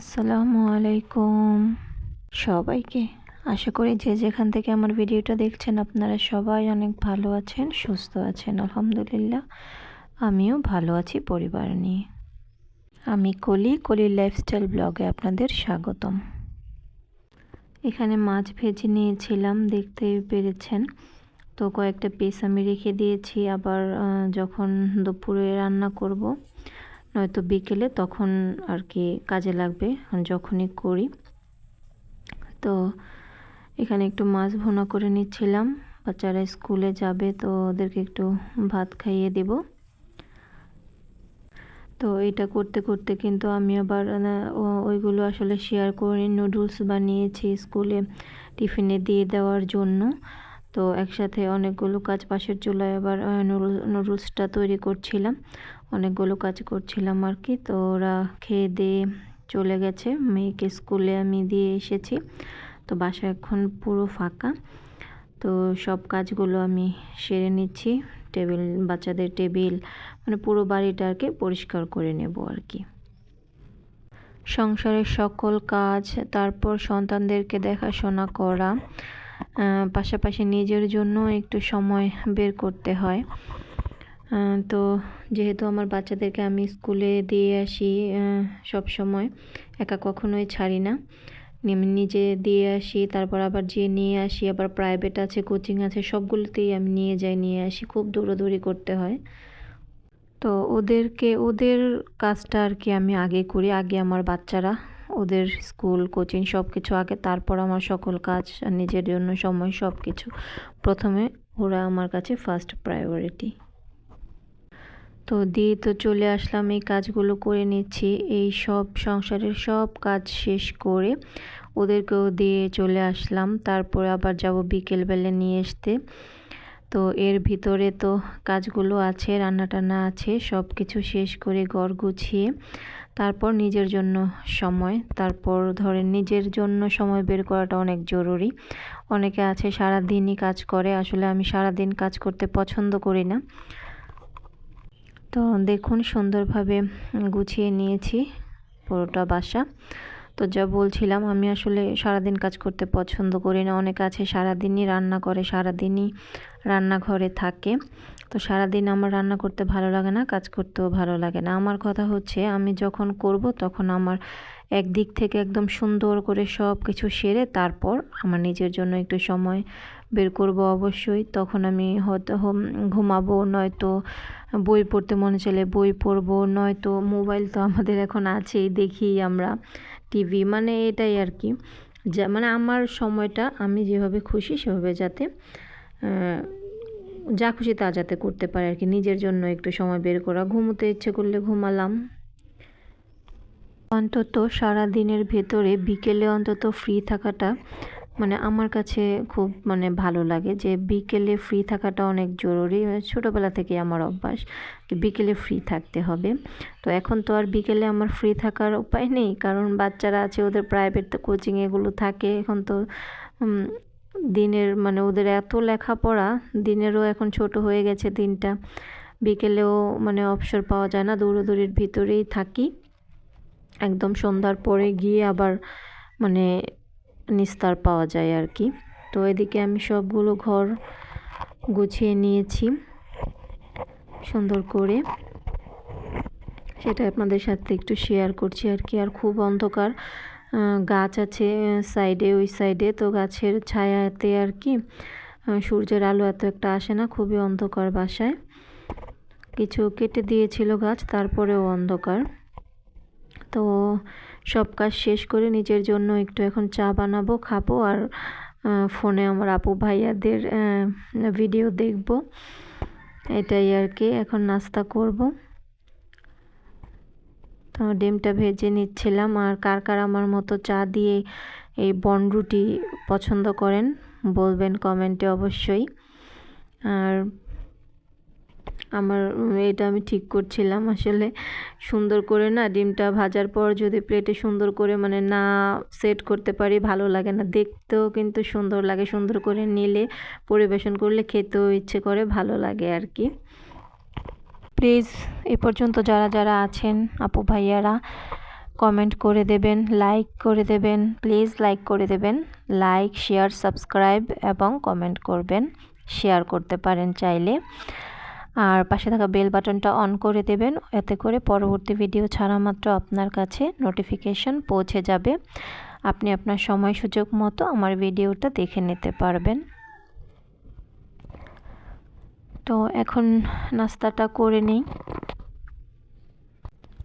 আসসালামু আলাইকুম। সবাইকে আশা করি যে যেখান থেকে আমার ভিডিওটা দেখছেন আপনারা সবাই অনেক ভালো আছেন, সুস্থ আছেন, আলহামদুলিল্লাহ। আমিও ভালো আছি পরিবার নিয়ে। আমি কলি কলির লাইফস্টাইল ব্লগে আপনাদের স্বাগতম। এখানে মাছ ভেজে নিয়েছিলাম, দেখতে পেরেছেন। তো কয়েকটা পিস আমি রেখে দিয়েছি, আবার যখন দুপুরে রান্না করব নয়তো বিকেলে তখন আর কি কাজে লাগবে যখনই করি। তো এখানে একটু মাছ ভোনা করে নিচ্ছিলাম, বাচ্চারা স্কুলে যাবে তো ওদেরকে একটু ভাত খাইয়ে দেব। তো এটা করতে করতে কিন্তু আমি আবার ওইগুলো আসলে শেয়ার করে নুডলস বানিয়েছি স্কুলে টিফিনে দিয়ে দেওয়ার জন্য। তো একসাথে অনেকগুলো কাজ পাশের চুলায় আবার নুডলসটা তৈরি করছিলাম। অনেকগুলো কাজ করছিলাম আর কি। তো ওরা খেয়ে দিয়ে চলে গেছে। মেয়েকে স্কুলে আমি দিয়ে এসেছি। তো বাসা এখন পুরো ফাঁকা। তো সব কাজগুলো আমি সেরে নিচ্ছি। টেবিল, বাচ্চাদের টেবিল মানে পুরো বাড়িটাকে পরিষ্কার করে নেব আর কি। সংসারের সকল কাজ, তারপর সন্তানদেরকে দেখাশোনা করা পাশাপাশি নিজের জন্য একটু সময় বের করতে হয়। তো যেহেতু আমার বাচ্চাদেরকে আমি স্কুলে দিয়ে আসি সব সময়, একা কখনোই ছাড়ি না। নিজে দিয়ে আসি, তারপর আবার যে নিয়ে আসি, আবার প্রাইভেট আছে কোচিং আছে, সবগুলোতেই আমি নিয়ে যাই, নিয়ে আসি, খুব দৌড়াদৌড়ি করতে হয়। তো ওদেরকে, ওদের কাজটা আর কি আমি আগে করি, আগে আমার বাচ্চারা, ওদের স্কুল কোচিং সব কিছু আগে, তারপর আমার সকল কাজ, নিজের জন্য সময় সব কিছু প্রথমে ওরা আমার কাছে ফার্স্ট প্রায়োরিটি তো দিয়ে তো চলে আসলাম, এই কাজগুলো করে নিচ্ছি। এই সব সংসারের সব কাজ শেষ করে ওদেরকেও দিয়ে চলে আসলাম। তারপরে আবার যাব বিকেলবেলা নিয়ে আসতে। তো এর ভিতরে তো কাজগুলো আছে রান্না টান্না আছে সব কিছু শেষ করে ঘর গুছিয়ে তারপর নিজের জন্য সময়। তারপর ধরেন নিজের জন্য সময় বের করাটা অনেক জরুরি। অনেকে আছে সারা দিনই কাজ করে, আসলে আমি সারা দিন কাজ করতে পছন্দ করি না। তো দেখুন, সুন্দরভাবে গুছিয়ে নিয়েছি পুরোটা বাসা। তো যা বলছিলাম, আমি আসলে সারাদিন কাজ করতে পছন্দ করি না। অনেকে আছে সারাদিনই রান্না করে, সারাদিনই রান্নাঘরে থাকে। তো সারাদিন আমার রান্না করতে ভালো লাগে না, কাজ করতেও ভালো লাগে না। আমার কথা হচ্ছে, আমি যখন করব তখন আমার একদিক থেকে একদম সুন্দর করে সব কিছু সেরে তারপর আমার নিজের জন্য একটু সময় বের করব অবশ্যই। তখন আমি হয়তো ঘুমাবো, নয়তো বই পড়তে মনে চলে বই পড়ব, নয়তো মোবাইল তো আমাদের এখন আছেই, দেখি আমরা টিভি। মানে এটাই আর কি। যা মানে আমার সময়টা আমি যেভাবে খুশি সেভাবে যাতে যা খুশি তা যাতে করতে পারে আর কি। নিজের জন্য একটু সময় বের করা। ঘুমোতে ইচ্ছে করলে ঘুমালাম। অন্তত সারা দিনের ভেতরে বিকেলে অন্তত ফ্রি থাকাটা মানে আমার কাছে খুব মানে ভালো লাগে যে বিকেলে ফ্রি থাকাটা অনেক জরুরি। ছোটোবেলা থেকে আমার অভ্যাস বিকেলে ফ্রি থাকতে হবে। তো এখন তো আর বিকেলে আমার ফ্রি থাকার উপায় নেই। কারণ বাচ্চারা আছে, ওদের প্রাইভেট কোচিং এগুলো থাকে। এখন তো দিনের মানে ওদের এত লেখাপড়া, দিনেরও এখন ছোট হয়ে গেছে দিনটা। বিকেলেও মানে অবসর পাওয়া যায় না, দৌড়োদৌড়ির ভিতরেই থাকি। একদম সন্ধ্যার পরে গিয়ে আবার মানে নিস্তার পাওয়া যায় আর কি। তো এদিকে আমি সবগুলো ঘর গুছিয়ে নিয়েছি, সুন্দর করে। সেটা আপনাদের সাথে একটু শেয়ার করছি আর কি। আর খুব অন্ধকার। গাছ আছে সাইডে ওই সাইডে তো গাছের ছায়াতে আর কি সূর্যের আলো এত একটা আসে না, খুবই অন্ধকার বাসায়। কিছু কেটে দিয়েছিল গাছ, তারপরেও অন্ধকার। তো সব কাজ শেষ করে নিজের জন্য একটু এখন চা বানাবো, খাব আর ফোনে আমার আপু ভাইয়াদের ভিডিও দেখব। এটাই আর কি, এখন নাস্তা করব। ডিমটা ভেজে নিচ্ছিলাম। আর কার কার আমার মতো চা দিয়ে এই বনরুটি পছন্দ করেন, বলবেন কমেন্টে অবশ্যই। আর আমার, এটা আমি ঠিক করছিলাম আসলে। সুন্দর করে না ডিমটা ভাজার পর যদি প্লেটে সুন্দর করে মানে না সেট করতে পারি, ভালো লাগে না। দেখতেও কিন্তু সুন্দর লাগে, সুন্দর করে নিলে, পরিবেশন করলে খেতেও ইচ্ছে করে, ভালো লাগে আর কি। প্লিজ, এ পর্যন্ত যারা যারা আছেন, আপু ভাইয়ারা কমেন্ট করে দেবেন লাইক করে দেবেন প্লিজ লাইক করে দেবেন লাইক শেয়ার সাবস্ক্রাইব এবং কমেন্ট করবেন শেয়ার করতে পারেন চাইলে। আর পাশে থাকা বেল বাটনটা অন করে দেবেন, এতে করে পরবর্তী ভিডিও ছাড়া মাত্র আপনার কাছে নোটিফিকেশন পৌঁছে যাবে। আপনি আপনার সময় সুযোগ মতো আমার ভিডিওটা দেখে নিতে পারবেন। তো এখন নাস্তাটা করে নিই।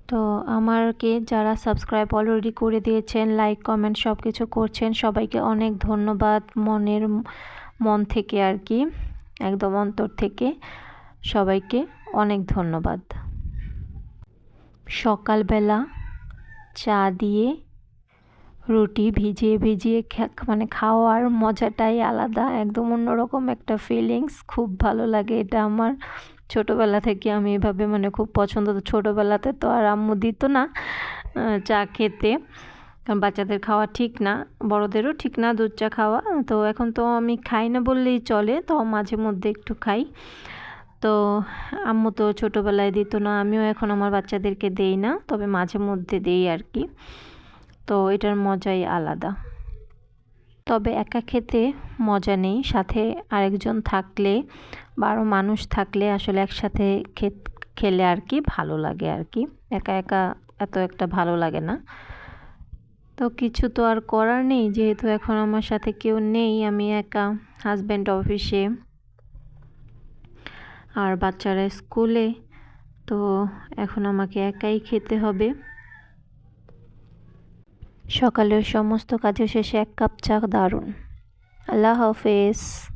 তো আমারকে যারা সাবস্ক্রাইব অলরেডি করে দিয়েছেন লাইক কমেন্ট সব কিছু করছেন, সবাইকে অনেক ধন্যবাদ মনের মন থেকে আর কি, একদম অন্তর থেকে। সবাইকে অনেক ধন্যবাদ। সকালবেলা চা দিয়ে রুটি ভিজিয়ে ভিজিয়ে মানে খাওয়ার মজাটাই আলাদা, একদম অন্যরকম একটা ফিলিংস খুব ভালো লাগে এটা আমার। ছোটোবেলা থেকে আমি এভাবে মানে খুব পছন্দ ছোটোবেলাতে তো আর আম্মু দিত না চা খেতে। কারণ বাচ্চাদের খাওয়া ঠিক না, বড়দেরও ঠিক না দুধ চা খাওয়া, তো এখন তো আমি খাই না বললেই চলে, তো মাঝে মধ্যে একটু খাই। তো আম্মু তো ছোটোবেলায় দিত না, আমিও এখন আমার বাচ্চাদেরকে দেই না, তবে মাঝে মধ্যে দেই আর কি। তো এটার মজাই আলাদা। তবে একা খেতে মজা নেই, সাথে আরেকজন থাকলে বা আরও মানুষ থাকলে আসলে একসাথে খেলে আর কি ভালো লাগে আর কি। একা একা এত একটা ভালো লাগে না। তো কিছু তো আর করার নেই, যেহেতু এখন আমার সাথে কেউ নেই, আমি একা হাজব্যান্ড অফিসে আর বাচ্চারা স্কুলে, তো এখন আমাকে একাই খেতে হবে। সকালের সমস্ত কাজের শেষে এক কাপ চা দারুণ। আল্লাহ হাফেজ।